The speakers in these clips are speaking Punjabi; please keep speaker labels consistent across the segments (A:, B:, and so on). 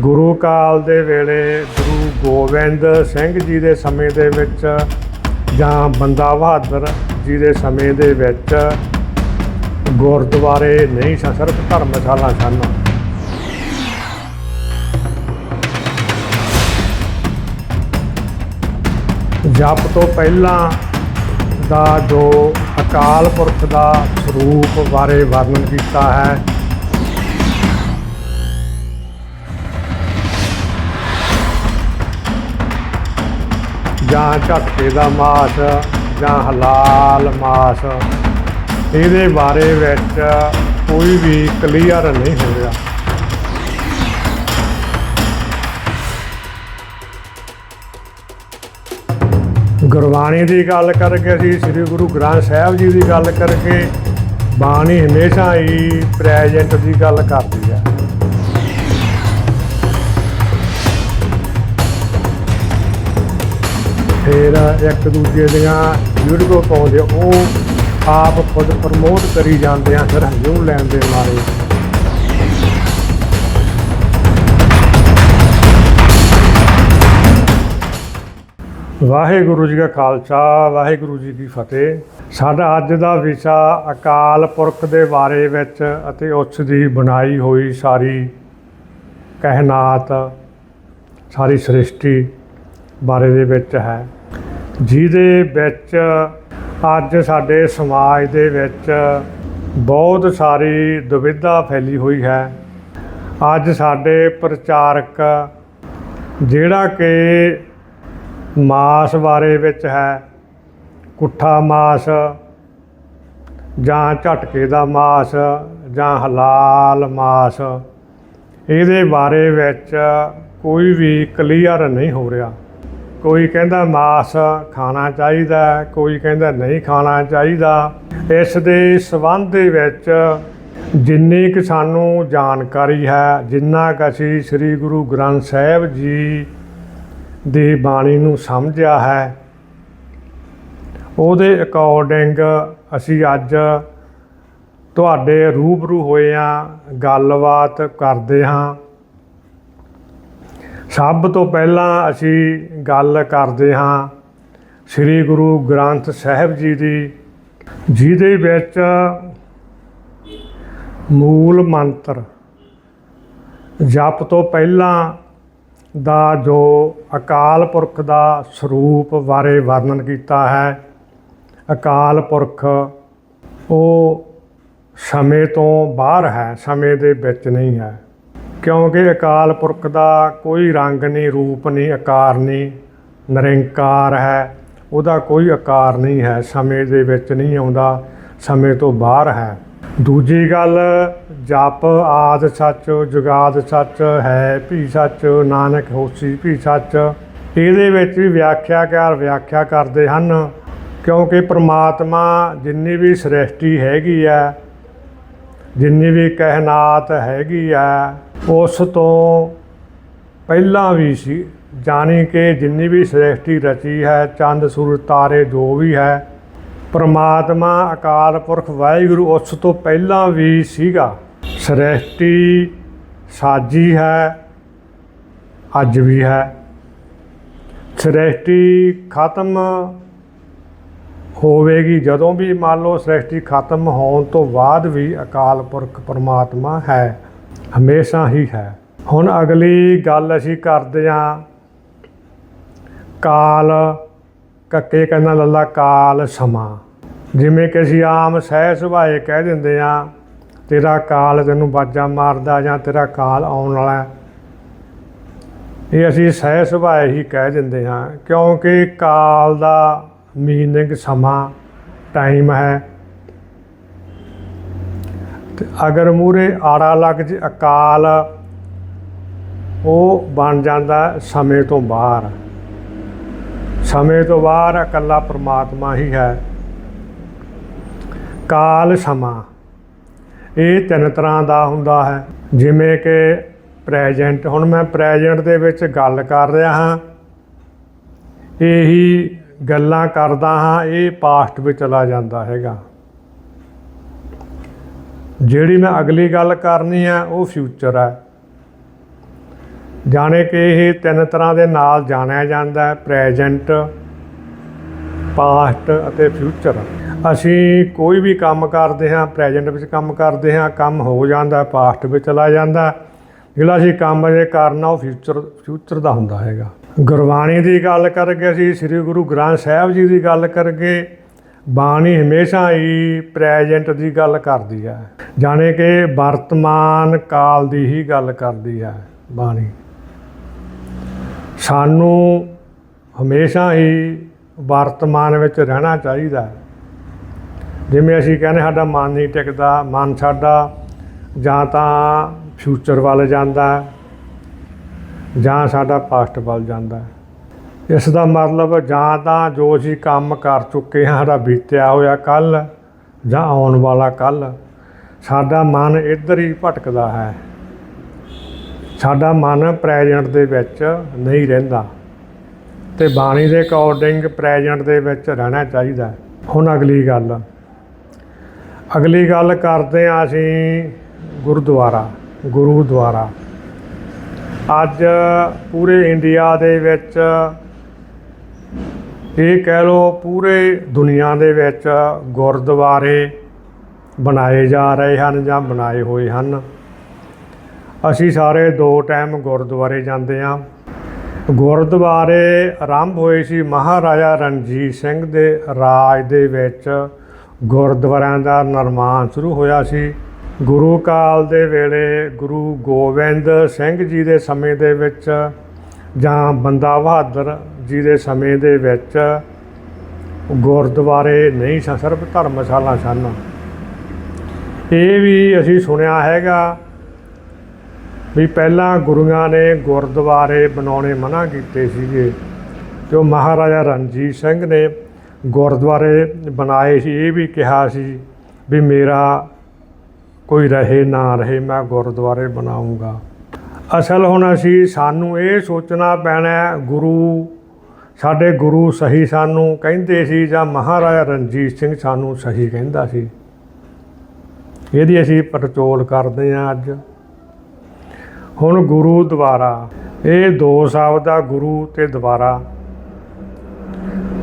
A: ਗੁਰੂ ਕਾਲ ਦੇ ਵੇਲੇ ਗੁਰੂ ਗੋਬਿੰਦ ਸਿੰਘ ਜੀ ਦੇ ਸਮੇਂ ਦੇ ਵਿੱਚ ਜਾਂ ਬੰਦਾ ਬਹਾਦਰ ਜੀ ਦੇ ਸਮੇਂ ਦੇ ਵਿੱਚ ਗੁਰਦੁਆਰੇ ਨਹੀਂ ਸਨ, ਸਿਰਫ ਧਰਮਸ਼ਾਲਾ ਸਨ। ਜਪ ਤੋਂ ਪਹਿਲਾਂ ਦਾ ਜੋ ਅਕਾਲ ਪੁਰਖ ਦਾ ਸਰੂਪ ਬਾਰੇ ਵਰਣਨ ਕੀਤਾ ਹੈ ਜਾਂ ਝਟਕੇ ਦਾ ਮਾਸ ਜਾਂ ਹਲਾਲ ਮਾਸ, ਇਹਦੇ ਬਾਰੇ ਵਿੱਚ ਕੋਈ ਵੀ ਕਲੀਅਰ ਨਹੀਂ ਹੋ ਗੁਰਬਾਣੀ ਦੀ ਗੱਲ ਕਰਕੇ ਅਸੀਂ ਸ੍ਰੀ ਗੁਰੂ ਗ੍ਰੰਥ ਸਾਹਿਬ ਜੀ ਦੀ ਗੱਲ ਕਰਕੇ ਬਾਣੀ ਹਮੇਸ਼ਾ ਹੀ ਪ੍ਰੈਜੈਂਟ ਦੀ ਗੱਲ ਕਰਦੀ ਹੈ। ਫਿਰ ਇੱਕ ਦੂਜੇ ਦੀਆਂ ਵੀਡੀਓ ਪਾਉਂਦੇ ਉਹ ਆਪ ਖੁਦ ਪ੍ਰਮੋਟ ਕਰੀ ਜਾਂਦੇ ਆ, ਫਿਰ ਹੰਝੂ ਲੈਣ ਦੇ ਮਾਰੇ ਵਾਹਿਗੁਰੂ ਜੀ ਕਾ ਖਾਲਸਾ, ਵਾਹਿਗੁਰੂ ਜੀ ਕੀ ਫਤਿਹ। ਸਾਡਾ ਅੱਜ ਦਾ ਵਿਸ਼ਾ ਅਕਾਲ ਪੁਰਖ ਦੇ ਬਾਰੇ ਵਿੱਚ ਅਤੇ ਉਸ ਦੀ ਬਣਾਈ ਹੋਈ ਸਾਰੀ ਕਹਿਨਾਤ, ਸਾਰੀ ਸ੍ਰਿਸ਼ਟੀ ਬਾਰੇ ਦੇ ਵਿੱਚ ਹੈ। ਜਿਹਦੇ ਵਿੱਚ ਅੱਜ ਸਾਡੇ ਸਮਾਜ ਦੇ ਵਿੱਚ ਬਹੁਤ ਸਾਰੀ ਦੁਵਿਧਾ ਫੈਲੀ ਹੋਈ ਹੈ। ਅੱਜ ਸਾਡੇ ਪ੍ਰਚਾਰਕ ਜਿਹੜਾ ਕਿ ਮਾਸ ਬਾਰੇ ਵਿੱਚ ਹੈ, ਕੁੱਠਾ ਮਾਸ ਜਾਂ ਝਟਕੇ ਦਾ ਮਾਸ ਜਾਂ ਹਲਾਲ ਮਾਸ, ਇਹਦੇ ਬਾਰੇ ਵਿੱਚ ਕੋਈ ਵੀ ਕਲੀਅਰ ਨਹੀਂ ਹੋ ਰਿਹਾ। ਕੋਈ ਕਹਿੰਦਾ ਮਾਸ ਖਾਣਾ ਚਾਹੀਦਾ, ਕੋਈ ਕਹਿੰਦਾ ਨਹੀਂ ਖਾਣਾ ਚਾਹੀਦਾ। ਇਸ ਦੇ ਸਬੰਧ ਦੇ ਵਿੱਚ ਜਿੰਨੀ ਕਿ ਸਾਨੂੰ ਜਾਣਕਾਰੀ ਹੈ, ਜਿੰਨਾ ਕਿ ਅਸੀਂ ਸ੍ਰੀ ਗੁਰੂ ਗ੍ਰੰਥ ਸਾਹਿਬ ਜੀ ਦੀ ਬਾਣੀ ਨੂੰ ਸਮਝਿਆ ਹੈ, ਉਹਦੇ ਅਕੋਰਡਿੰਗ ਅਸੀਂ ਅੱਜ ਤੁਹਾਡੇ ਰੂਬਰੂ ਹੋਏ ਹਾਂ, ਗੱਲਬਾਤ ਕਰਦੇ ਹਾਂ। ਸਭ ਤੋਂ ਪਹਿਲਾਂ ਅਸੀਂ ਗੱਲ ਕਰਦੇ ਹਾਂ ਸ੍ਰੀ ਗੁਰੂ ਗ੍ਰੰਥ ਸਾਹਿਬ ਜੀ ਦੀ, ਜਿਹਦੇ ਵਿੱਚ ਮੂਲ ਮੰਤਰ ਜਪ ਤੋਂ ਪਹਿਲਾਂ ਦਾ ਜੋ ਅਕਾਲ ਪੁਰਖ ਦਾ ਸਰੂਪ ਬਾਰੇ ਵਰਣਨ ਕੀਤਾ ਹੈ, ਅਕਾਲ ਪੁਰਖ ਉਹ ਸਮੇਂ ਤੋਂ ਬਾਹਰ ਹੈ, ਸਮੇਂ ਦੇ ਵਿੱਚ ਨਹੀਂ ਹੈ। ਕਿਉਂਕਿ ਅਕਾਲ ਪੁਰਖ ਦਾ ਕੋਈ ਰੰਗ ਨਹੀਂ ਰੂਪ ਨਹੀਂ ਆਕਾਰ ਨਹੀਂ ਨਿਰੰਕਾਰ ਹੈ। ਉਹਦਾ ਕੋਈ ਆਕਾਰ ਨਹੀਂ ਹੈ, ਸਮੇਂ ਦੇ ਵਿੱਚ ਨਹੀਂ ਆਉਂਦਾ, ਸਮੇਂ ਤੋਂ ਬਾਹਰ ਹੈ। ਦੂਜੀ ਗੱਲ, ਜਪ ਆਦ ਸੱਚ, ਜੁਗਾਦ ਸੱਚ ਹੈ, ਭੀ ਸੱਚ, ਨਾਨਕ ਹੋਸੀ, ਭੀ ਸੱਚ। ਇਹਦੇ ਵਿੱਚ ਵੀ ਵਿਆਖਿਆਕਾਰ ਵਿਆਖਿਆ ਕਰਦੇ ਹਨ, ਕਿਉਂਕਿ ਪ੍ਰਮਾਤਮਾ ਜਿੰਨੀ ਵੀ ਸ੍ਰਿਸ਼ਟੀ ਹੈਗੀ ਆ ਜਿੰਨੀ ਵੀ ਕਹਿਨਾਤ ਹੈਗੀ ਆ ਉਸ ਤੋਂ ਪਹਿਲਾਂ ਵੀ ਸੀ, ਜਾਣੀ ਕਿ ਜਿੰਨੀ ਵੀ ਸ੍ਰਿਸ਼ਟੀ ਰਚੀ ਹੈ, ਚੰਦ, ਸੂਰਜ, ਤਾਰੇ, ਜੋ ਵੀ ਹੈ, ਪਰਮਾਤਮਾ, ਅਕਾਲ ਪੁਰਖ, ਵਾਹਿਗੁਰੂ ਉਸ ਤੋਂ ਪਹਿਲਾਂ ਵੀ ਸੀਗਾ। ਸ੍ਰਿਸ਼ਟੀ ਸਾਜੀ ਹੈ, ਅੱਜ ਵੀ ਹੈ। ਸ੍ਰਿਸ਼ਟੀ ਖਤਮ ਹੋਵੇਗੀ ਜਦੋਂ ਵੀ ਮੰਨ ਲਓ ਸ੍ਰਿਸ਼ਟੀ ਖਤਮ ਹੋਣ ਤੋਂ ਬਾਅਦ ਵੀ ਅਕਾਲ ਪੁਰਖ ਪਰਮਾਤਮਾ ਹੈ। ਹਮੇਸ਼ਾ ਹੀ ਹੈ। ਹੁਣ ਅਗਲੀ ਗੱਲ ਅਸੀਂ ਕਰਦੇ ਹਾਂ। ਕਾਲ, ਕੱਕੇ ਕਹਿੰਦਾ ਲੱਲਾ ਕਾਲ ਸਮਾਂ। ਜਿਵੇਂ ਕਿ ਅਸੀਂ ਆਮ ਸਹਿ ਸੁਭਾਏ ਕਹਿ ਦਿੰਦੇ ਆ ਤੇਰਾ ਕਾਲ ਤੈਨੂੰ ਬਾਜਾ ਮਾਰਦਾ ਜਾਂ ਤੇਰਾ ਕਾਲ ਆਉਣ ਵਾਲਾ ਇਹ ਅਸੀਂ ਸਹਿ ਸੁਭਾਏ ਹੀ ਕਹਿ ਦਿੰਦੇ ਹਾਂ, ਕਿਉਂਕਿ ਕਾਲ ਦਾ ਮੀਨਿੰਗ ਸਮਾਂ ਟਾਈਮ ਹੈ। ਤੇ ਅਗਰ ਮੂਰੇ ਆੜਾ ਲੱਗ ਜੇ, ਅਕਾਲ, ਉਹ ਬਣ ਜਾਂਦਾ ਸਮੇਂ ਤੋਂ ਬਾਹਰ। ਸਮੇਂ ਤੋਂ ਬਾਹਰ ਇਕੱਲਾ ਪ੍ਰਮਾਤਮਾ ਹੀ ਹੈ। ਕਾਲ ਸਮਾਂ। ਇਹ ਤਿੰਨ ਤਰ੍ਹਾਂ ਦਾ ਹੁੰਦਾ ਹੈ। ਜਿਵੇਂ ਕਿ ਪ੍ਰੈਜੈਂਟ, ਹੁਣ ਮੈਂ ਪ੍ਰੈਜੈਂਟ ਦੇ ਵਿੱਚ ਗੱਲ ਕਰ ਰਿਹਾ ਹਾਂ। ਇਹੀ ਗੱਲਾਂ ਕਰਦਾ ਹਾਂ, ਇਹ ਪਾਸਟ ਵਿੱਚ ਚਲਾ ਜਾਂਦਾ ਹੈਗਾ। ਜਿਹੜੀ ਮੈਂ ਅਗਲੀ ਗੱਲ ਕਰਨੀ ਹੈ ਉਹ ਫਿਊਚਰ ਹੈ ਜਾਣੇ ਕਿ ਇਹ ਤਿੰਨ ਤਰ੍ਹਾਂ ਦੇ ਨਾਲ ਜਾਣਿਆ ਜਾਂਦਾ ਹੈ ਪ੍ਰੈਜ਼ੈਂਟ ਪਾਸਟ ਅਤੇ ਫਿਊਚਰ ਅਸੀਂ ਕੋਈ ਵੀ ਕੰਮ ਕਰਦੇ ਹਾਂ ਪ੍ਰੈਜ਼ੈਂਟ ਵਿੱਚ ਕੰਮ ਕਰਦੇ ਹਾਂ, ਕੰਮ ਹੋ ਜਾਂਦਾ ਪਾਸਟ ਵਿੱਚ ਚਲਾ ਜਾਂਦਾ। ਜਿਹੜਾ ਅਸੀਂ ਕੰਮ ਜੇ ਕਰਨਾ, ਉਹ ਫਿਊਚਰ ਫਿਊਚਰ ਦਾ ਹੁੰਦਾ ਹੈਗਾ। ਗੁਰਬਾਣੀ ਦੀ ਗੱਲ ਕਰਕੇ ਅਸੀਂ, ਸ੍ਰੀ ਗੁਰੂ ਗ੍ਰੰਥ ਸਾਹਿਬ ਜੀ ਦੀ ਗੱਲ ਕਰਕੇ ਬਾਣੀ ਹਮੇਸ਼ਾ ਹੀ ਪ੍ਰੈਜ਼ੈਂਟ ਦੀ ਗੱਲ ਕਰਦੀ ਹੈ। ਜਾਣੇ ਕਿ ਵਰਤਮਾਨ ਕਾਲ ਦੀ ਹੀ ਗੱਲ ਕਰਦੀ ਹੈ ਬਾਣੀ। ਸਾਨੂੰ ਹਮੇਸ਼ਾ ਹੀ ਵਰਤਮਾਨ ਵਿੱਚ ਰਹਿਣਾ ਚਾਹੀਦਾ ਹੈ। ਜਿਵੇਂ ਅਸੀਂ ਕਹਿੰਦੇ ਸਾਡਾ ਮਨ ਨਹੀਂ ਟਿਕਦਾ, ਮਨ ਸਾਡਾ ਜਾਂ ਤਾਂ ਫਿਊਚਰ ਵੱਲ ਜਾਂਦਾ ਜਾਂ ਸਾਡਾ ਪਾਸਟ ਵੱਲ ਜਾਂਦਾ ਇਸ ਦਾ ਮਤਲਬ ਜਾਂ ਤਾਂ ਜੋ ਅਸੀਂ ਕੰਮ ਕਰ ਚੁੱਕੇ ਹਾਂ, ਸਾਡਾ ਬੀਤਿਆ ਹੋਇਆ ਕੱਲ ਜਾਂ ਆਉਣ ਵਾਲਾ ਕੱਲ ਸਾਡਾ ਮਨ ਇੱਧਰ ਹੀ ਭਟਕਦਾ ਹੈ। ਸਾਡਾ ਮਨ ਪ੍ਰੈਜ਼ੈਂਟ ਦੇ ਵਿੱਚ ਨਹੀਂ ਰਹਿੰਦਾ ਤੇ ਬਾਣੀ ਦੇ ਅਕੋਰਡਿੰਗ ਪ੍ਰੈਜ਼ੈਂਟ ਦੇ ਵਿੱਚ ਰਹਿਣਾ ਚਾਹੀਦਾ। ਹੁਣ ਅਗਲੀ ਗੱਲ। ਅਗਲੀ ਗੱਲ ਕਰਦੇ ਹਾਂ ਅਸੀਂ ਗੁਰਦੁਆਰਾ ਗੁਰੂਦੁਆਰਾ ਅੱਜ ਪੂਰੇ ਇੰਡੀਆ ਦੇ ਵਿੱਚ ਇਹ ਕਹਿ ਲਓ ਪੂਰੇ ਦੁਨੀਆ ਦੇ ਵਿੱਚ ਗੁਰਦੁਆਰੇ ਬਣਾਏ ਜਾ ਰਹੇ ਹਨ ਜਾਂ ਬਣਾਏ ਹੋਏ ਹਨ। ਅਸੀਂ ਸਾਰੇ ਦੋ ਟਾਈਮ ਗੁਰਦੁਆਰੇ ਜਾਂਦੇ ਹਾਂ। ਗੁਰਦੁਆਰੇ ਆਰੰਭ ਹੋਏ ਸੀ ਮਹਾਰਾਜਾ ਰਣਜੀਤ ਸਿੰਘ ਦੇ ਰਾਜ ਦੇ ਵਿੱਚ। ਗੁਰਦੁਆਰਿਆਂ ਦਾ ਨਿਰਮਾਣ ਸ਼ੁਰੂ ਹੋਇਆ ਸੀ। ਗੁਰੂ ਕਾਲ ਦੇ ਵੇਲੇ ਗੁਰੂ ਗੋਬਿੰਦ ਸਿੰਘ ਜੀ ਦੇ ਸਮੇਂ ਦੇ ਵਿੱਚ ਜਾਂ ਬੰਦਾ ਬਹਾਦਰ ਜੀ ਦੇ ਸਮੇਂ ਦੇ ਵਿੱਚ ਗੁਰਦੁਆਰੇ ਨਹੀਂ ਸਨ, ਸਿਰਫ ਧਰਮਸ਼ਾਲਾ ਸਨ। ਇਹ ਵੀ ਅਸੀਂ ਸੁਣਿਆ ਹੈਗਾ ਵੀ ਪਹਿਲਾਂ ਗੁਰੂਆਂ ਨੇ ਗੁਰਦੁਆਰੇ ਬਣਾਉਣੇ ਮਨਾ ਕੀਤੇ ਸੀਗੇ ਤੇ ਉਹ ਮਹਾਰਾਜਾ ਰਣਜੀਤ ਸਿੰਘ ਨੇ ਗੁਰਦੁਆਰੇ ਬਣਾਏ ਸੀ। ਇਹ ਵੀ ਕਿਹਾ ਸੀ ਵੀ ਮੇਰਾ ਕੋਈ ਰਹੇ ਨਾ ਰਹੇ, ਮੈਂ ਗੁਰਦੁਆਰੇ ਬਣਾਉਂਗਾ ਅਸਲ ਹੁਣ ਅਸੀਂ ਸਾਨੂੰ ਇਹ ਸੋਚਣਾ ਪੈਣਾ ਗੁਰੂ ਸਾਡੇ ਗੁਰੂ ਸਹੀ ਸਾਨੂੰ ਕਹਿੰਦੇ ਸੀ ਜਾਂ ਮਹਾਰਾਜਾ ਰਣਜੀਤ ਸਿੰਘ ਸਾਨੂੰ ਸਹੀ ਕਹਿੰਦਾ ਸੀ। ਇਹਦੀ ਅਸੀਂ ਪੜਚੋਲ ਕਰਦੇ ਹਾਂ ਅੱਜ। ਹੁਣ ਗੁਰੂ ਦੁਆਰਾ, ਇਹ ਦੋ ਸ਼ਬਦ ਆ ਗੁਰੂ ਤੇ ਦੁਆਰਾ।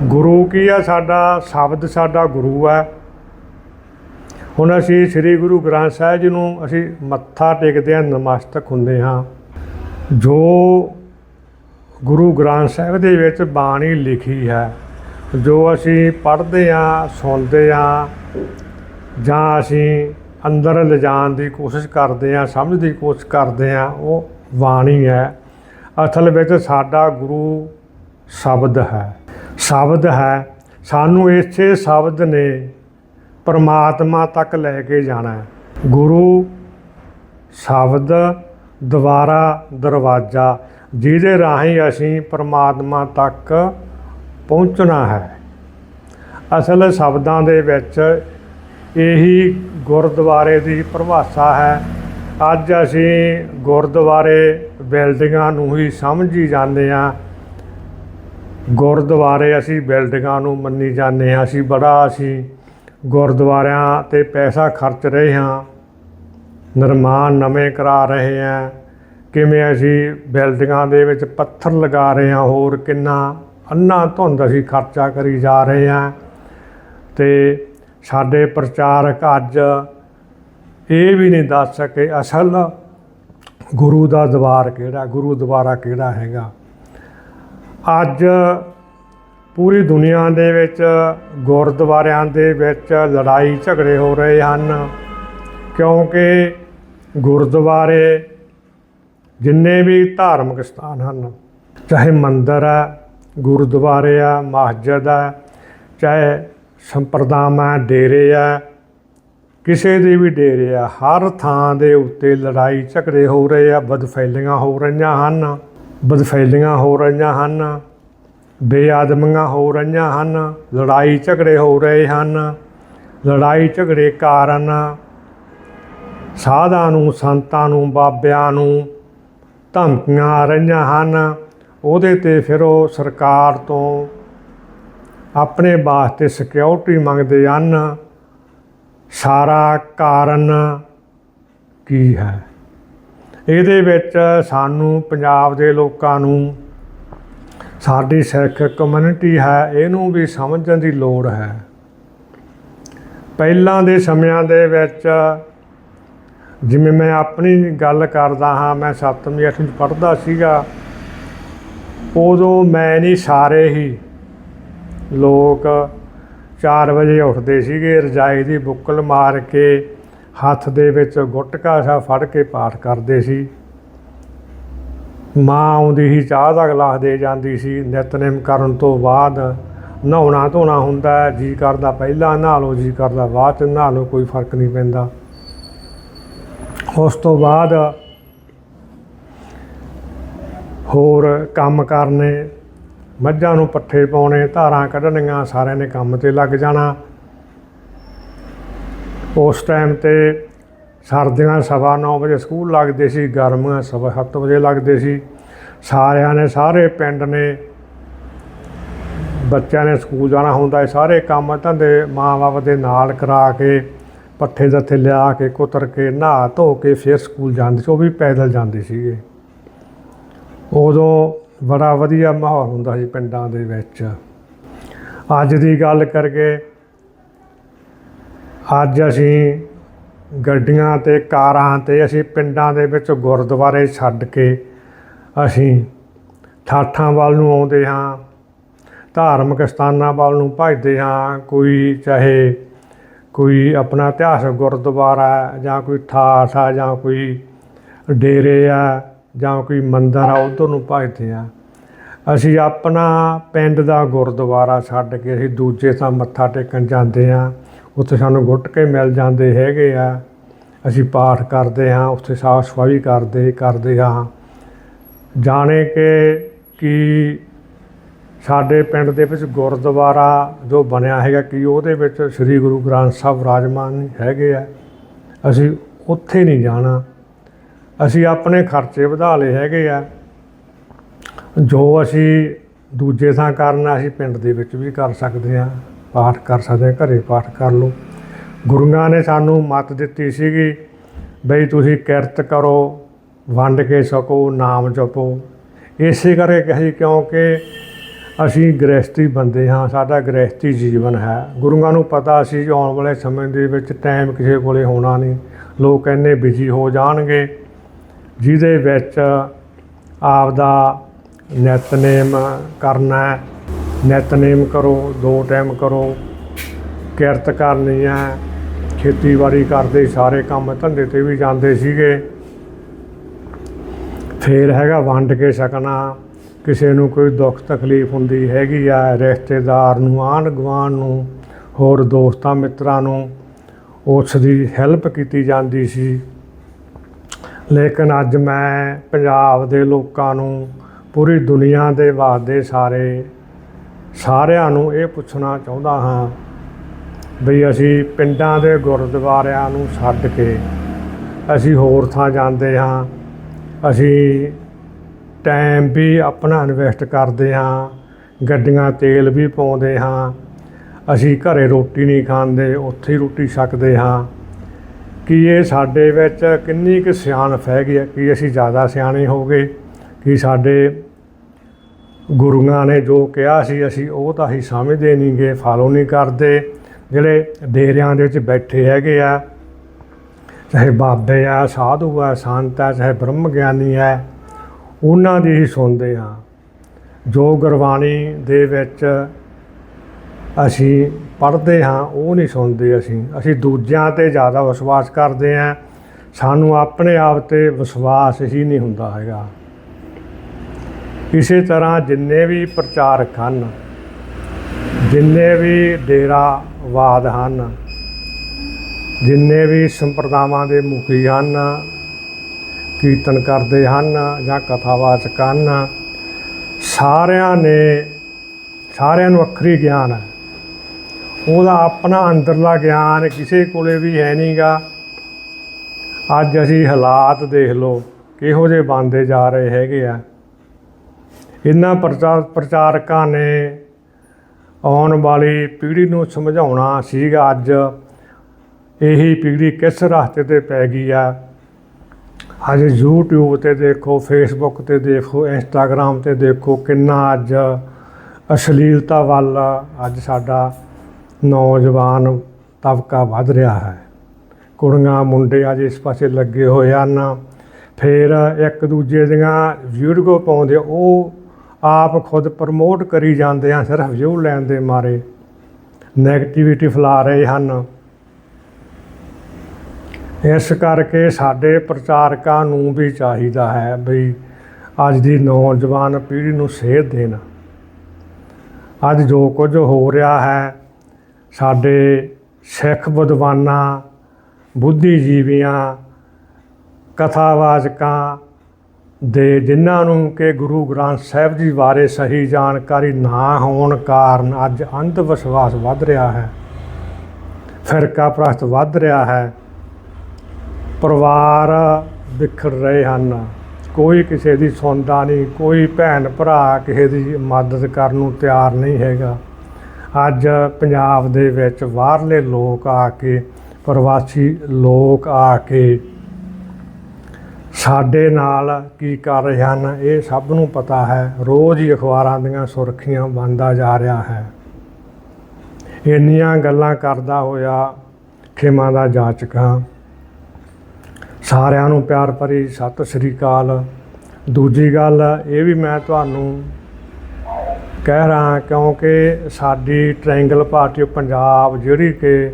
A: ਗੁਰੂ ਕੀ ਆ? ਸਾਡਾ ਸ਼ਬਦ ਸਾਡਾ ਗੁਰੂ ਹੈ। ਹੁਣ ਅਸੀਂ ਸ੍ਰੀ ਗੁਰੂ ਗ੍ਰੰਥ ਸਾਹਿਬ ਜੀ ਨੂੰ ਅਸੀਂ ਮੱਥਾ ਟੇਕਦੇ ਹਾਂ, ਨਮਸਤਕ ਹੁੰਦੇ ਹਾਂ। ਜੋ ਗੁਰੂ ਗ੍ਰੰਥ ਸਾਹਿਬ ਦੇ ਵਿੱਚ ਬਾਣੀ ਲਿਖੀ ਹੈ। ਜੋ ਅਸੀਂ ਪੜ੍ਹਦੇ ਹਾਂ, ਸੁਣਦੇ ਹਾਂ ਜਾਂ ਅਸੀਂ ਅੰਦਰ ਲਿਜਾਣ ਦੀ ਕੋਸ਼ਿਸ਼ ਕਰਦੇ ਹਾਂ, ਸਮਝਣ ਦੀ ਕੋਸ਼ਿਸ਼ ਕਰਦੇ ਹਾਂ, ਉਹ ਬਾਣੀ ਹੈ। ਅਸਲ ਵਿੱਚ ਸਾਡਾ ਗੁਰੂ ਸ਼ਬਦ ਹੈ। ਸ਼ਬਦ ਹੈ। ਸਾਨੂੰ ਇਸੇ ਸ਼ਬਦ ਨੇ ਪਰਮਾਤਮਾ ਤੱਕ ਲੈ ਕੇ ਜਾਣਾ ਹੈ। ਗੁਰੂ ਸ਼ਬਦ ਦੁਆਰਾ ਦਰਵਾਜ਼ਾ ਜਿਹਦੇ ਰਾਹੀਂ ਅਸੀਂ ਪਰਮਾਤਮਾ ਤੱਕ ਪਹੁੰਚਣਾ ਹੈ। ਅਸਲ ਸ਼ਬਦਾਂ ਦੇ ਵਿੱਚ ਇਹੀ ਗੁਰਦੁਆਰੇ ਦੀ ਪਰਿਭਾਸ਼ਾ ਹੈ। ਅੱਜ ਅਸੀਂ ਗੁਰਦੁਆਰੇ ਬਿਲਡਿੰਗਾਂ ਨੂੰ ਹੀ ਸਮਝੀ ਜਾਂਦੇ ਹਾਂ। ਗੁਰਦੁਆਰੇ ਅਸੀਂ ਬਿਲਡਿੰਗਾਂ ਨੂੰ ਮੰਨੀ ਜਾਂਦੇ ਹਾਂ। ਅਸੀਂ ਬੜਾ ਅਸੀਂ ਗੁਰਦੁਆਰਿਆਂ ਤੇ ਪੈਸਾ ਖਰਚ ਰਹੇ ਹਾਂ। ਨਿਰਮਾਣ ਨਵੇਂ ਕਰਾ ਰਹੇ ਹਾਂ। ਕਿਵੇਂ ਅਸੀਂ ਬਿਲਡਿੰਗਾਂ ਦੇ ਵਿੱਚ ਪੱਥਰ ਲਗਾ ਰਹੇ ਹਾਂ, ਹੋਰ ਕਿੰਨਾ ਅੰਨਾ ਧੁੰਦ ਅਸੀਂ ਖਰਚਾ ਕਰੀ ਜਾ ਰਹੇ ਹਾਂ। ਤੇ ਸਾਡੇ ਪ੍ਰਚਾਰਕ ਅੱਜ ਇਹ ਵੀ ਨਹੀਂ ਦੱਸ ਸਕੇ ਅਸਲ ਗੁਰੂ ਦਾ ਦਵਾਰ ਕਿਹੜਾ, ਗੁਰੂ ਦੁਆਰਾ ਕਿਹੜਾ ਹੈਗਾ। ਅੱਜ ਪੂਰੀ ਦੁਨੀਆ ਦੇ ਵਿੱਚ ਗੁਰਦੁਆਰਿਆਂ ਦੇ ਵਿੱਚ ਲੜਾਈ ਝਗੜੇ ਹੋ ਰਹੇ ਹਨ, ਕਿਉਂਕਿ ਗੁਰਦੁਆਰੇ ਜਿੰਨੇ ਵੀ ਧਾਰਮਿਕ ਸਥਾਨ ਹਨ, ਚਾਹੇ ਮੰਦਰ ਹੈ, ਗੁਰਦੁਆਰੇ ਆ ਮਸਜਿਦ ਹੈ, ਚਾਹੇ ਸੰਪਰਦਾਵਾਂ ਡੇਰੇ ਆ ਕਿਸੇ ਦੇ ਵੀ ਡੇਰੇ ਆ ਹਰ ਥਾਂ ਦੇ ਉੱਤੇ ਲੜਾਈ ਝਗੜੇ ਹੋ ਰਹੇ ਆ, ਬਦਫੈਲੀਆਂ ਹੋ ਰਹੀਆਂ ਹਨ, ਬਦਫੈਲੀਆਂ ਹੋ ਰਹੀਆਂ ਹਨ, ਬੇਆਦਮੀਆਂ ਹੋ ਰਹੀਆਂ ਹਨ, ਲੜਾਈ ਝਗੜੇ ਹੋ ਰਹੇ ਹਨ, ਲੜਾਈ ਝਗੜੇ ਕਾਰਨ ਸਾਧਾਂ ਨੂੰ, ਸੰਤਾਂ ਨੂੰ, ਬਾਬਿਆਂ ਨੂੰ ਧਮਕੀਆਂ ਆ ਰਹੀਆਂ ਹਨ। ਉਹਦੇ ਤੇ ਫਿਰ ਉਹ ਸਰਕਾਰ ਤੋਂ ਆਪਣੇ ਵਾਸਤੇ ਸਿਕਿਉਰਿਟੀ ਮੰਗਦੇ ਹਨ। ਸਾਰਾ ਕਾਰਨ ਕੀ ਹੈ? ਇਹਦੇ ਵਿੱਚ ਸਾਨੂੰ ਪੰਜਾਬ ਦੇ ਲੋਕਾਂ ਨੂੰ ਸਾਡੀ ਸਿੱਖ ਕਮਿਊਨਿਟੀ ਹੈ, ਇਹਨੂੰ ਵੀ ਸਮਝਣ ਦੀ ਲੋੜ ਹੈ। ਪਹਿਲਾਂ ਦੇ ਸਮਿਆਂ ਦੇ ਵਿੱਚ ਜਿਵੇਂ ਮੈਂ ਆਪਣੀ ਗੱਲ ਕਰਦਾ ਹਾਂ, ਮੈਂ 7ਵੀਂ 8ਵੀਂ ਪੜ੍ਹਦਾ ਸੀਗਾ, ਉਦੋਂ ਮੈਂ ਨਹੀਂ ਸਾਰੇ ਹੀ ਲੋਕ 4 ਵਜੇ ਉੱਠਦੇ ਸੀਗੇ, ਰਜਾਈ ਦੀ ਬੁੱਕਲ ਮਾਰ ਕੇ ਹੱਥ ਦੇ ਵਿੱਚ ਗੁਟਕਾ ਸਾ ਫੜ ਕੇ ਪਾਠ ਕਰਦੇ ਸੀ। ਮਾਂ ਆਉਂਦੀ ਹੀ ਚਾਹ ਦਾ ਗਲਾਸ ਦੇ ਜਾਂਦੀ ਸੀ। ਨਿਤਨੇਮ ਕਰਨ ਤੋਂ ਬਾਅਦ ਨਹਾਉਣਾ ਧੋਣਾ ਹੁੰਦਾ, ਜੀ ਕਰਦਾ ਪਹਿਲਾਂ, ਨਹਾ ਲਓ, ਜੀ ਕਰਦਾ ਬਾਅਦ ਚ, ਨਹਾ ਲਓ, ਕੋਈ ਫ਼ਰਕ ਨਹੀਂ ਪੈਂਦਾ। ਉਸ ਤੋਂ ਬਾਅਦ ਹੋਰ ਕੰਮ ਕਰਨੇ, ਮੱਝਾਂ ਨੂੰ ਪੱਠੇ ਪਾਉਣੇ, ਧਾਰਾਂ ਕੱਢਣੀਆਂ, ਸਾਰਿਆਂ ਨੇ ਕੰਮ ਤੇ ਲੱਗ ਜਾਣਾ। ਉਸ ਟਾਈਮ ਤੇ ਸਰਦੀਆਂ ਸਵਾ ਨੌ ਵਜੇ ਸਕੂਲ ਲੱਗਦੇ ਸੀ, ਗਰਮੀਆਂ ਸਵਾ ਸੱਤ ਵਜੇ ਲੱਗਦੇ ਸੀ। ਸਾਰਿਆਂ ਨੇ, ਸਾਰੇ ਪਿੰਡ ਨੇ, ਬੱਚਿਆਂ ਨੇ ਸਕੂਲ ਜਾਣਾ ਹੁੰਦਾ ਸਾਰੇ ਕੰਮ ਧੰਦੇ ਮਾਂ-ਬਾਪ ਦੇ ਨਾਲ ਕਰਾ ਕੇ ਪੱਠੇ ਦੱਥੇ ਲਿਆ ਕੇ ਕੁਤਰ ਕੇ ਨਹਾ ਧੋ ਕੇ ਫਿਰ ਸਕੂਲ ਜਾਂਦੇ ਸੀ, ਉਹ ਵੀ ਪੈਦਲ ਜਾਂਦੇ ਸੀਗੇ। ਉਦੋਂ ਬੜਾ ਵਧੀਆ ਮਾਹੌਲ ਹੁੰਦਾ ਸੀ ਪਿੰਡਾਂ ਦੇ ਵਿੱਚ। ਅੱਜ ਦੀ ਗੱਲ ਕਰਕੇ ਅੱਜ ਅਸੀਂ ਗੱਡੀਆਂ ਤੇ ਕਾਰਾਂ ਤੇ ਅਸੀਂ ਪਿੰਡਾਂ ਦੇ ਵਿੱਚ ਗੁਰਦੁਆਰੇ ਛੱਡ ਕੇ ਅਸੀਂ ਠਾਠਾਂ ਵੱਲ ਨੂੰ ਆਉਂਦੇ ਹਾਂ, ਧਾਰਮਿਕ ਸਥਾਨਾਂ ਵੱਲ ਨੂੰ ਭਜਦੇ ਹਾਂ, ਕੋਈ ਚਾਹੇ ਕੋਈ ਆਪਣਾ ਇਤਿਹਾਸਕ ਗੁਰਦੁਆਰਾ ਜਾਂ ਕੋਈ ਠਾਠ ਆ ਜਾਂ ਕੋਈ ਡੇਰੇ ਆ ਜਾਂ ਕੋਈ ਮੰਦਿਰ ਆ ਉਧਰ ਨੂੰ ਭਜਦੇ ਆ ਅਸੀਂ ਆਪਣਾ ਪਿੰਡ ਦਾ ਗੁਰਦੁਆਰਾ ਛੱਡ ਕੇ ਅਸੀਂ ਦੂਜੇ ਥਾਂ ਮੱਥਾ ਟੇਕਣ ਜਾਂਦੇ ਆ ਉੱਥੇ ਸਾਨੂੰ ਗੁੱਟ ਕੇ ਮਿਲ ਜਾਂਦੇ ਹੈਗੇ ਆ। ਅਸੀਂ ਪਾਠ ਕਰਦੇ ਹਾਂ, ਉੱਥੇ ਸਾਫ਼ ਸਫ਼ਾਈ ਕਰਦੇ ਕਰਦੇ ਹਾਂ। ਜਾਣੇ ਕਿ ਕੀ ਸਾਡੇ ਪਿੰਡ ਦੇ ਵਿੱਚ ਗੁਰਦੁਆਰਾ ਜੋ ਬਣਿਆ ਹੈਗਾ ਕਿ ਉਹਦੇ ਵਿੱਚ ਸ੍ਰੀ ਗੁਰੂ ਗ੍ਰੰਥ ਸਾਹਿਬ ਵਿਰਾਜਮਾਨ ਹੈਗੇ ਆ। ਅਸੀਂ ਉੱਥੇ ਨਹੀਂ ਜਾਣਾ। ਅਸੀਂ ਆਪਣੇ ਖਰਚੇ ਵਧਾ ਲਏ ਹੈਗੇ ਆ। ਜੋ ਅਸੀਂ ਦੂਜੇ ਥਾਂ ਕਰਨਾ, ਅਸੀਂ ਪਿੰਡ ਦੇ ਵਿੱਚ ਵੀ ਕਰ ਸਕਦੇ ਹਾਂ। ਪਾਠ ਕਰ ਸਕਦੇ ਹਾਂ, ਘਰੇ ਪਾਠ ਕਰ ਲਓ। ਗੁਰੂਆਂ ਨੇ ਸਾਨੂੰ ਮੱਤ ਦਿੱਤੀ ਸੀਗੀ ਬਈ ਤੁਸੀਂ ਕਿਰਤ ਕਰੋ, ਵੰਡ ਕੇ ਸਕੋ, ਨਾਮ ਜਪੋ। ਇਸੇ ਕਰਕੇ ਕਹੀ ਕਿਉਂਕਿ ਅਸੀਂ ਗ੍ਰਸਤੀ ਬੰਦੇ ਹਾਂ, ਸਾਡਾ ਗ੍ਰਸਤੀ ਜੀਵਨ ਹੈ। ਗੁਰੂਆਂ ਨੂੰ ਪਤਾ ਸੀ ਆਉਣ ਵਾਲੇ ਸਮੇਂ ਦੇ ਵਿੱਚ ਟਾਈਮ ਕਿਸੇ ਕੋਲੇ ਹੋਣਾ ਨਹੀਂ। ਲੋਕ ਇੰਨੇ ਬਿਜ਼ੀ ਹੋ ਜਾਣਗੇ, ਜਿਹਦੇ ਵਿੱਚ ਆਪਦਾ ਨਿਤਨੇਮ ਕਰਨਾ ਹੈ। ਨਿਤਨੇਮ ਕਰੋ, ਦੋ ਟਾਈਮ ਕਰੋ, ਕਿਰਤ ਕਰਨੀ ਹੈ। ਖੇਤੀਬਾੜੀ ਕਰਦੇ ਸਾਰੇ ਕੰਮ ਧੰਦੇ ਤੇ ਵੀ ਜਾਂਦੇ ਸੀਗੇ। ਫੇਰ ਹੈਗਾ ਵੰਡ ਕੇ ਸਕਣਾ ਕਿਸੇ ਨੂੰ ਕੋਈ ਦੁੱਖ ਤਕਲੀਫ ਹੁੰਦੀ ਹੈਗੀ ਆ, ਰਿਸ਼ਤੇਦਾਰ ਨੂੰ, ਆਂਢ ਗੁਆਂਢ ਨੂੰ, ਹੋਰ ਦੋਸਤਾਂ ਮਿੱਤਰਾਂ ਨੂੰ, ਉਸ ਦੀ ਹੈਲਪ ਕੀਤੀ ਜਾਂਦੀ ਸੀ। ਲੇਕਿਨ ਅੱਜ ਮੈਂ ਪੰਜਾਬ ਦੇ ਲੋਕਾਂ ਨੂੰ, ਪੂਰੀ ਦੁਨੀਆ ਦੇ ਵਾਸਤੇ ਸਾਰੇ, ਸਾਰਿਆਂ ਨੂੰ ਇਹ ਪੁੱਛਣਾ ਚਾਹੁੰਦਾ ਹਾਂ ਵੀ ਅਸੀਂ ਪਿੰਡਾਂ ਦੇ ਗੁਰਦੁਆਰਿਆਂ ਨੂੰ ਛੱਡ ਕੇ ਅਸੀਂ ਹੋਰ ਥਾਂ ਜਾਂਦੇ ਹਾਂ। ਅਸੀਂ ਟਾਈਮ ਵੀ ਆਪਣਾ ਇਨਵੈਸਟ ਕਰਦੇ ਹਾਂ, ਗੱਡੀਆਂ ਤੇਲ ਵੀ ਪਾਉਂਦੇ ਹਾਂ, ਅਸੀਂ ਘਰੇ ਰੋਟੀ ਨਹੀਂ ਖਾਂਦੇ, ਉੱਥੇ ਹੀ ਰੋਟੀ ਛਕਦੇ ਹਾਂ। ਕਿ ਇਹ ਸਾਡੇ ਵਿੱਚ ਕਿੰਨੀ ਕੁ ਸਿਆਣਪ ਹੈਗੀ ਹੈ? ਕਿ ਅਸੀਂ ਜ਼ਿਆਦਾ ਸਿਆਣੇ ਹੋ ਗਏ? ਕਿ ਸਾਡੇ ਗੁਰੂਆਂ ਨੇ ਜੋ ਕਿਹਾ ਸੀ, ਅਸੀਂ ਉਹ ਤਾਂ ਹੀ ਸਮਝਦੇ ਨਹੀਂ ਗੇ ਫਾਲੋ ਨਹੀਂ ਕਰਦੇ। ਜਿਹੜੇ ਡੇਰਿਆਂ ਦੇ ਵਿੱਚ ਬੈਠੇ ਹੈਗੇ ਆ, ਚਾਹੇ ਬਾਬੇ ਆ, ਸਾਧੂ ਆ, ਸੰਤ ਆ, ਚਾਹੇ ਬ੍ਰਹਮ ਗਿਆਨੀ ਆ ਉਹਨਾਂ ਦੀ ਹੀ ਸੁਣਦੇ ਹਾਂ। ਜੋ ਗੁਰਬਾਣੀ ਦੇ ਵਿੱਚ ਅਸੀਂ ਪੜ੍ਹਦੇ ਹਾਂ, ਉਹ ਨਹੀਂ ਸੁਣਦੇ ਅਸੀਂ। ਅਸੀਂ ਦੂਜਿਆਂ ਤੇ ਜ਼ਿਆਦਾ ਵਿਸ਼ਵਾਸ ਕਰਦੇ ਹਾਂ। ਸਾਨੂੰ ਆਪਣੇ ਆਪ ਤੇ ਵਿਸ਼ਵਾਸ ਹੀ ਨਹੀਂ ਹੁੰਦਾ ਹੈਗਾ। ਇਸੇ ਤਰ੍ਹਾਂ ਜਿੰਨੇ ਵੀ ਪ੍ਰਚਾਰਕ ਹਨ, ਜਿੰਨੇ ਵੀ ਡੇਰਾਵਾਦ ਹਨ, ਜਿੰਨੇ ਵੀ ਸੰਪਰਦਾਵਾਂ ਦੇ ਮੁਖੀ ਹਨ ਕੀਰਤਨ ਕਰਦੇ ਹਨ ਜਾਂ ਕਥਾਵਾਚਕ ਹਨ ਸਾਰਿਆਂ ਨੇ, ਸਾਰਿਆਂ ਨੂੰ ਵੱਖਰੀ ਗਿਆਨ ਹੈ। ਉਹਦਾ ਆਪਣਾ ਅੰਦਰਲਾ ਗਿਆਨ ਕਿਸੇ ਕੋਲੇ ਵੀ ਹੈ ਨਹੀਂਗਾ। ਅੱਜ ਅਸੀਂ ਹਾਲਾਤ ਦੇਖ ਲਓ, ਕਿਹੋ ਜਿਹੇ ਬਣਦੇ ਜਾ ਰਹੇ ਹੈਗੇ ਆ। ਇਹਨਾਂ ਪ੍ਰਚਾਰ ਪ੍ਰਚਾਰਕਾਂ ਨੇ ਆਉਣ ਵਾਲੀ ਪੀੜ੍ਹੀ ਨੂੰ ਸਮਝਾਉਣਾ ਸੀਗਾ ਅੱਜ। ਇਹੀ ਪੀੜ੍ਹੀ ਕਿਸ ਰਸਤੇ ਤੇ ਪੈ ਗਈ ਆ? ਅੱਜ YouTube ਤੇ ਦੇਖੋ, Facebook ਤੇ ਦੇਖੋ, Instagram ਤੇ ਦੇਖੋ ਕਿੰਨਾ ਅੱਜ ਅਸ਼ਲੀਲਤਾ ਵੱਲ ਅੱਜ ਸਾਡਾ ਨੌਜਵਾਨ ਤਬਕਾ ਵੱਧ ਰਿਹਾ ਹੈ। ਕੁੜੀਆਂ, ਮੁੰਡੇ ਅੱਜ ਇਸ ਪਾਸੇ ਲੱਗੇ ਹੋਏ ਹਨ। ਫਿਰ ਇੱਕ ਦੂਜੇ ਦੀਆਂ ਵੀਡੀਓ ਪਾਉਂਦੇ ਉਹ ਆਪ ਖੁਦ ਪ੍ਰਮੋਟ ਕਰੀ ਜਾਂਦੇ ਆ, ਸਿਰਫ ਵਿਊ ਲੈਣ ਦੇ ਮਾਰੇ। ਨੈਗੇਟਿਵਿਟੀ ਫੈਲਾ ਰਹੇ ਹਨ। ਇਸ ਕਰਕੇ ਸਾਡੇ ਪ੍ਰਚਾਰਕਾਂ ਨੂੰ ਵੀ ਚਾਹੀਦਾ ਹੈ ਵੀ ਅੱਜ ਦੀ ਨੌਜਵਾਨ ਪੀੜ੍ਹੀ ਨੂੰ ਸੇਧ ਦੇਣ। ਅੱਜ ਜੋ ਕੁਝ ਹੋ ਰਿਹਾ ਹੈ, ਸਾਡੇ ਸਿੱਖ ਵਿਦਵਾਨਾਂ, ਬੁੱਧੀਜੀਵੀਆਂ, ਕਥਾਵਾਚਕਾਂ ਦੇ ਜਿਨ੍ਹਾਂ ਨੂੰ ਕਿ ਗੁਰੂ ਗ੍ਰੰਥ ਸਾਹਿਬ ਜੀ ਬਾਰੇ ਸਹੀ ਜਾਣਕਾਰੀ ਨਾ ਹੋਣ ਕਾਰਨ ਅੱਜ ਅੰਧ ਵਿਸ਼ਵਾਸ ਵੱਧ ਰਿਹਾ ਹੈ। ਫਿਰਕਾ ਪ੍ਰਸਤ ਵੱਧ ਰਿਹਾ ਹੈ। ਪਰਿਵਾਰ ਵਿਖਰ ਰਹੇ ਹਨ। ਕੋਈ ਕਿਸੇ ਦੀ ਸੁਣਦਾ ਨਹੀਂ, ਕੋਈ ਭੈਣ ਭਰਾ ਕਿਸੇ ਦੀ ਮਦਦ ਕਰਨ ਨੂੰ ਤਿਆਰ ਨਹੀਂ ਹੈਗਾ। ਅੱਜ ਪੰਜਾਬ ਦੇ ਵਿੱਚ ਬਾਹਰਲੇ ਲੋਕ ਆ ਕੇ, ਪ੍ਰਵਾਸੀ ਲੋਕ ਆ ਕੇ ਸਾਡੇ ਨਾਲ ਕੀ ਕਰ ਰਹੇ ਹਨ, ਇਹ ਸਭ ਨੂੰ ਪਤਾ ਹੈ। ਰੋਜ਼ ਹੀ ਅਖਬਾਰਾਂ ਦੀਆਂ ਸੁਰਖੀਆਂ ਬਣਦਾ ਜਾ ਰਿਹਾ ਹੈ। ਇੰਨੀਆਂ ਗੱਲਾਂ ਕਰਦਾ ਹੋਇਆ ਖੇਮਾ ਦਾ ਜਾਚਕਾਂ ਸਾਰਿਆਂ ਨੂੰ ਪਿਆਰ ਭਰੀ ਸਤਿ ਸ੍ਰੀ ਅਕਾਲ। ਦੂਜੀ ਗੱਲ, ਇਹ ਵੀ ਮੈਂ ਤੁਹਾਨੂੰ ਕਹਿ ਰਹਾ ਕਿਉਂਕਿ ਸਾਡੀ ਟ੍ਰਾਇੰਗਲ ਪਾਰਟੀ ਆਫ ਪੰਜਾਬ ਜਿਹੜੀ ਕਿ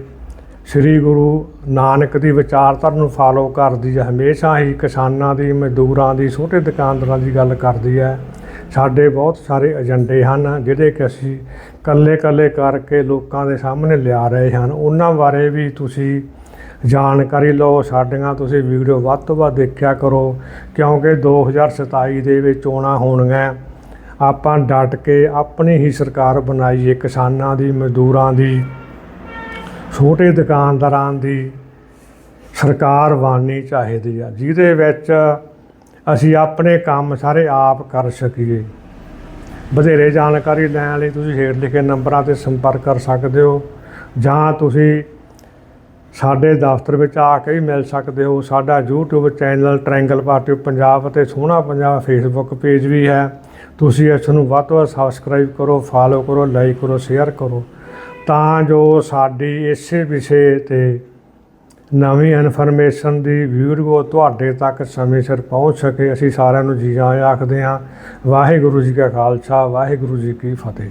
A: ਸ੍ਰੀ ਗੁਰੂ ਨਾਨਕ ਦੀ ਵਿਚਾਰਧਾਰਾ ਨੂੰ ਫਾਲੋ ਕਰਦੀ ਹੈ, ਹਮੇਸ਼ਾ ਹੀ ਕਿਸਾਨਾਂ ਦੀ, ਮਜ਼ਦੂਰਾਂ ਦੀ, ਛੋਟੇ ਦੁਕਾਨਦਾਰਾਂ ਦੀ ਗੱਲ ਕਰਦੀ ਹੈ। ਸਾਡੇ ਬਹੁਤ ਸਾਰੇ ਏਜੰਡੇ ਹਨ ਜਿਹੜੇ ਕਿ ਅਸੀਂ ਕੱਲੇ ਕੱਲੇ ਕਰਕੇ ਲੋਕਾਂ ਦੇ ਸਾਹਮਣੇ ਲਿਆ ਰਹੇ ਹਨ। ਉਹਨਾਂ ਬਾਰੇ ਵੀ ਤੁਸੀਂ ਜਾਣਕਾਰੀ ਲਓ, ਸਾਡੀਆਂ ਤੁਸੀਂ ਵੀਡੀਓ ਵੱਧ ਤੋਂ ਵੱਧ ਦੇਖਿਆ ਕਰੋ, ਕਿਉਂਕਿ 2027 ਦੇ ਵਿੱਚ ਚੋਣਾਂ ਹੋਣਗੀਆਂ ਆਪਾਂ ਡਟ ਕੇ ਆਪਣੀ ਹੀ ਸਰਕਾਰ ਬਣਾਈਏ ਕਿਸਾਨਾਂ ਦੀ, ਮਜ਼ਦੂਰਾਂ ਦੀ, ਛੋਟੇ ਦੁਕਾਨਦਾਰਾਂ ਦੀ ਸਰਕਾਰ ਬਣਨੀ ਚਾਹੀਦੀ ਆ, ਜਿਹਦੇ ਵਿੱਚ ਅਸੀਂ ਆਪਣੇ ਕੰਮ ਸਾਰੇ ਆਪ ਕਰ ਸਕੀਏ। ਵਧੇਰੇ ਜਾਣਕਾਰੀ ਲੈਣ ਲਈ ਤੁਸੀਂ ਹੇਠ ਲਿਖੇ ਨੰਬਰਾਂ ਤੇ ਸੰਪਰਕ ਕਰ ਸਕਦੇ ਹੋ, ਜਾਂ ਤੁਸੀਂ ਸਾਡੇ ਦਫ਼ਤਰ ਵਿੱਚ ਆ ਕੇ ਵੀ ਮਿਲ ਸਕਦੇ ਹੋ। ਸਾਡਾ YouTube channel triangle party Punjab ਅਤੇ ਸੋਹਣਾ ਪੰਜਾਬ ਫੇਸਬੁੱਕ ਪੇਜ ਵੀ ਹੈ। ਤੁਸੀਂ ਇਸ ਨੂੰ ਵੱਧ ਤੋਂ ਵੱਧ ਸਬਸਕ੍ਰਾਈਬ ਕਰੋ ਫਾਲੋ ਕਰੋ ਲਾਈਕ ਕਰੋ ਸ਼ੇਅਰ ਕਰੋ। ਤਾਂ ਜੋ ਸਾਡੀ ਇਸੇ ਵਿਸ਼ੇ ਤੇ ਨਵੀਂ ਇਨਫੋਰਮੇਸ਼ਨ ਦੀ ਵੀਡੀਓ ਤੁਹਾਡੇ ਤੱਕ ਸਮੇਂ ਸਿਰ ਪਹੁੰਚ ਸਕੇ। ਅਸੀਂ ਸਾਰਿਆਂ ਨੂੰ ਜੀ ਆਇਆਂ ਆਖਦੇ ਹਾਂ, ਵਾਹਿਗੁਰੂ ਜੀ ਕਾ ਖਾਲਸਾ, ਵਾਹਿਗੁਰੂ ਜੀ ਕੀ ਫਤਿਹ।